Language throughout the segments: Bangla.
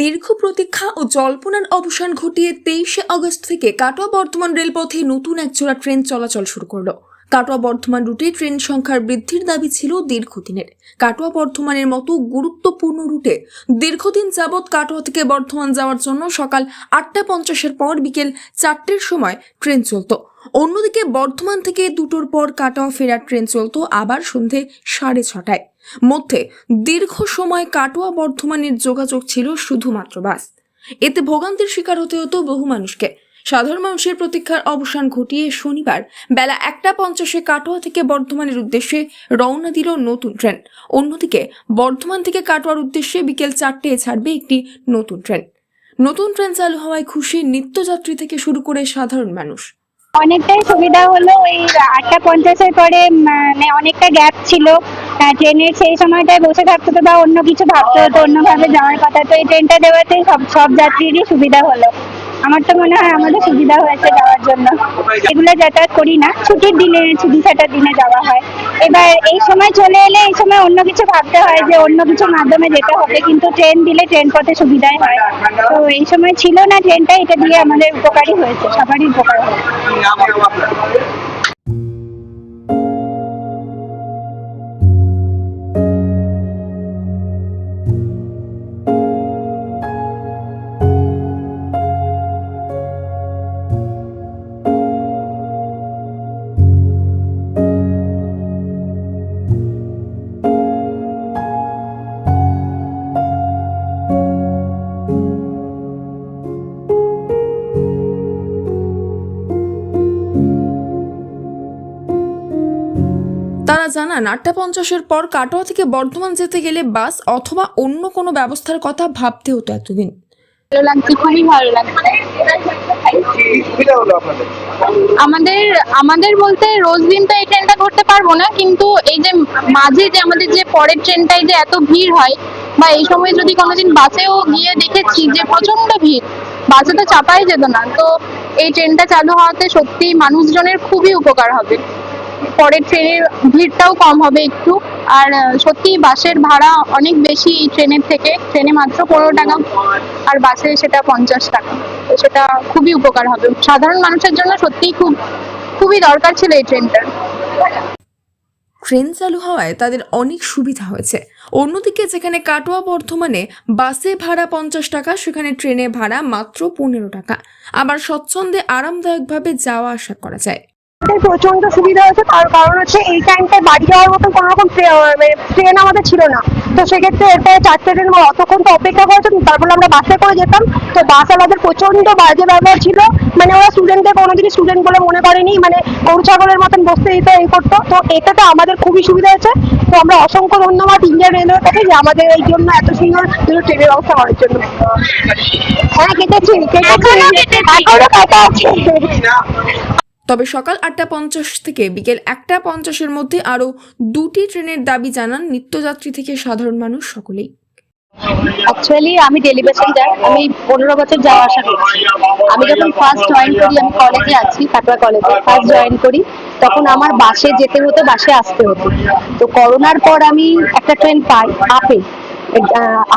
দীর্ঘ প্রতীক্ষা ও জল্পনার অবসান ঘটিয়ে তেইশে আগস্ট থেকে কাটোয়া বর্ধমান রেলপথে নতুন এক জোড়া ট্রেন চলাচল শুরু করল। কাটোয়া বর্ধমান রুটে ট্রেন সংখ্যার বৃদ্ধির দাবি ছিল দীর্ঘদিনের। কাটোয়া বর্ধমানের মতো গুরুত্বপূর্ণ রুটে দীর্ঘদিন যাবৎ কাটোয়া থেকে বর্ধমান যাওয়ার জন্য সকাল আটটা পঞ্চাশের পর বিকেল চারটের সময় ট্রেন চলত। অন্যদিকে বর্ধমান থেকে দুটোর পর কাটোয়া ফেরার ট্রেন চলত আবার সন্ধে সাড়ে ছটায়। মধ্যে দীর্ঘ সময় কাটোয়া বর্ধমানের যোগাযোগ ছিল শুধুমাত্র বাস। এতে ভোগান্তির শিকার হতে হতো বহু মানুষকে। সাধারণ মানুষের প্রতীক্ষার অবসান ঘটিয়ে শনিবার বেলা একটা পঞ্চাশে কাটোয়া থেকে বর্ধমানের উদ্দেশ্যে রওনা দিল নতুন ট্রেন। অন্যদিকে বর্ধমান থেকে কাটোয়ার উদ্দেশ্যে বিকেল চারটে ছাড়বে একটি নতুন ট্রেন। নতুন ট্রেন চালু হওয়ায় খুশি নিত্যযাত্রী থেকে শুরু করে সাধারণ মানুষ। অনেকটাই সুবিধা হলো, ওই আটটা পঞ্চাশের পরে মানে অনেকটা গ্যাপ ছিল। ট্রেনের সেই সময়টায় বসে থাকতে হতো বা অন্য কিছু ভাবতে হতো, অন্যভাবে যাওয়ার কথা। তো এই ট্রেনটা দেওয়াতে সব সব যাত্রীরই সুবিধা হলো। আমার তো মনে হয় আমাদের সুবিধা হয়েছে যাওয়ার জন্য। এগুলো যাতায়াত করি না। ছুটির দিনে, ছুটি ছাটার দিনে যাওয়া হয়। এবার এই সময় চলে এলে এই সময় অন্য কিছু ভাবতে হয় যে অন্য কিছুর মাধ্যমে যেতে হবে, কিন্তু ট্রেন দিলে ট্রেন পথে সুবিধাই হয়। তো এই সময় ছিল না ট্রেনটা, এটা দিয়ে আমাদের উপকারী হয়েছে, সবারই উপকার হয়েছে জানান আটটা পঞ্চাশের পর কাটোয়া থেকে বর্ধমান যেতে গেলে বাস অথবা অন্য কোনো ব্যবস্থার কথা ভাবতে হতো এতদিন। ভালো লাগছে খুবই ভালো লাগছে? কি সুবিধা হলো আপনাদের? আমাদের আমাদের বলতে রোজ দিন তো এই ট্রেনটা ধরতে পারব না কিন্তু এই যে মাঝে যে আমাদের যে পরের ট্রেনটায় যে এত ভিড় হয় বা এই সময় যদি কোনোদিন বাসেও গিয়ে দেখেছি যে প্রচণ্ড ভিড় বাসে তো চাপাই যেত না। তো এই ট্রেনটা চালু হওয়াতে সত্যি মানুষজনের খুবই উপকার হবে। পরের ট্রেনের ভিড়টাও কম হবে একটু। আর সত্যি বাসের ভাড়া অনেক বেশি ট্রেনের থেকে। ট্রেনে মাত্র পনেরো টাকা আর বাসে সেটা পঞ্চাশ টাকা। তো সেটা খুবই উপকার হবে। সাধারণ মানুষের জন্য সত্যিই খুব, খুবই দরকার ছিল এই ট্রেনটার ট্রেন চালু হওয়ায় তাদের অনেক সুবিধা হয়েছে। অন্যদিকে যেখানে কাটোয়া বর্ধমানে বাসে ভাড়া পঞ্চাশ টাকা, সেখানে ট্রেনে ভাড়া মাত্র পনেরো টাকা। আবার স্বচ্ছন্দে আরামদায়কভাবে যাওয়া আসা করা যায়। প্রচণ্ড সুবিধা হয়েছে। তার কারণ হচ্ছে এই টাইমটায় বাড়ি যাওয়ার মতো কোনো রকম ট্রেন আমাদের ছিল না। তো সেক্ষেত্রে এটা চারটে ট্রেন অতক্ষণ তো অপেক্ষা করেছে তারপরে আমরা বাসে করে যেতাম। তো বাস আমাদের প্রচণ্ড বাজে ব্যবহার ছিল। মানে ওরা স্টুডেন্টদের কোনোদিনই স্টুডেন্ট বলে মনে করেনি। মানে গরু ছাগলের মতন বসতে দিত এই করতো। তো এটাতে আমাদের খুবই সুবিধা হয়েছে। তো আমরা অসংখ্য ধন্যবাদ ইন্ডিয়ান রেলওয়ে কাছে যে আমাদের এই জন্য এত সুন্দর সুন্দর ট্রেনের ব্যবস্থা করার জন্য। হ্যাঁ কেটেছি কেটেছি। এখনও কাটা আছে তবে সকাল আটটা পঞ্চাশ থেকে বিকেল একটা পঞ্চাশের মধ্যে আরও দুটি ট্রেনের দাবি জানান নিত্যযাত্রী থেকে সাধারণ মানুষ সকলেই। অ্যাকচুয়ালি আমি ডেলিভেশন যাই আমি পনেরো বছর যাওয়া আসা করছি। আমি যখন ফার্স্ট জয়েন করি, আমি কলেজে আছি কাটোয়া কলেজে ফার্স্ট জয়েন করি, তখন আমার বাসে যেতে হতো, বাসে আসতে হতো। তো করোনার পর আমি একটা ট্রেন পাই, আপে।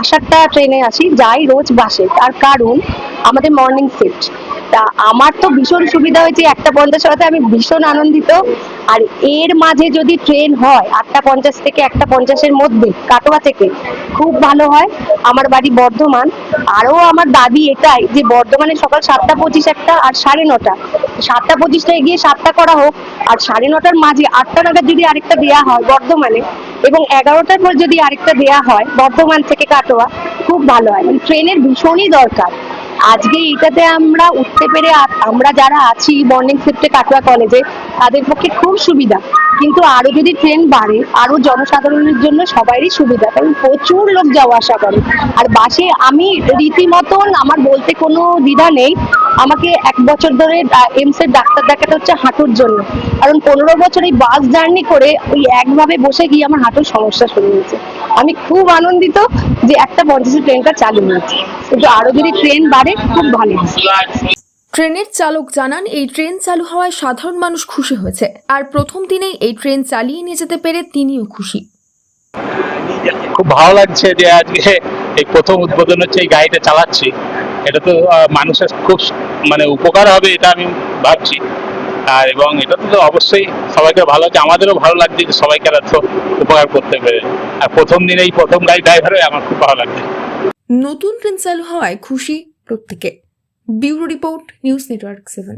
আসারটা ট্রেনে আসি, যাই রোজ বাসে। তার কারণ, আমাদের মর্নিং শিফট তা আমার তো ভীষণ সুবিধা হয়েছে একটা পঞ্চাশ হতে আমি ভীষণ আনন্দিত। আর এর মাঝে যদি ট্রেন হয়, আটটা পঞ্চাশ থেকে একটা পঞ্চাশের মধ্যে, কাটোয়া থেকে, খুব ভালো হয়। আমার বাড়ি বর্ধমান। আরও আমার দাবি এটাই যে বর্ধমানে সকাল সাতটা পঁচিশ একটা আর সাড়ে নটা। সাতটা পঁচিশটা গিয়ে সাতটা করা হোক, আর সাড়ে নটার মাঝে আটটা নাগাদ যদি আরেকটা দেয়া হয় বর্ধমানে, এবং এগারোটার পর যদি আরেকটা দেয়া হয় বর্ধমান থেকে কাটোয়া, খুব ভালো হয়। মানে ট্রেনের ভীষণই দরকার। আজকে এটাতে আমরা উঠতে পেরে আমরা যারা আছি মর্নিং শিফটে কাটোয়া কলেজে, তাদের পক্ষে খুব সুবিধা। কিন্তু আরও যদি ট্রেন বাড়ে, আরও জনসাধারণের জন্য সবারই সুবিধা, কারণ প্রচুর লোক যাওয়া আসা করে। আর বাসে আমি রীতিমতন আমার বলতে কোনো দ্বিধা নেই। আমাকে এক বছর ধরে এমস এর ডাক্তার দেখাতে হচ্ছে হাঁটুর জন্য। কারণ পনেরো বছর এই বাস জার্নি করে ওই একভাবে বসে গিয়ে আমার হাঁটুর সমস্যা শুরু হয়েছে। আমি খুব আনন্দিত যে একটা পঞ্চাশের ট্রেনটা চালু হয়েছে। কিন্তু আরও যদি ট্রেন বাড়ে খুব ভালো ট্রেনের চালক জানান এই ট্রেন চালু হওয়ায় সাধারণ মানুষ খুশি হয়েছে। আর প্রথম দিনেই এই ট্রেন চালিয়ে নিয়ে যেতে পেরে তিনিও খুশি। খুব ভালো লাগছে যে আজকে এই প্রথম উদ্বোধন হচ্ছে এই গাড়িটা চালাচ্ছি। এটা তো মানুষের খুব মানে উপকার হবে এটা আমি ভাবছি। আর এবং এটা তো অবশ্যই সবাইকে ভালো লাগছে, আমাদেরও ভালো লাগছে যে সবাইকে এত উপকার করতে পেরে। আর প্রথম দিন এই প্রথম গাড়ি ড্রাইভার আমার খুব ভালো লাগছে। নতুন ট্রেন চালু হওয়ায় খুশি প্রত্যেকে। Bureau report, news network seven.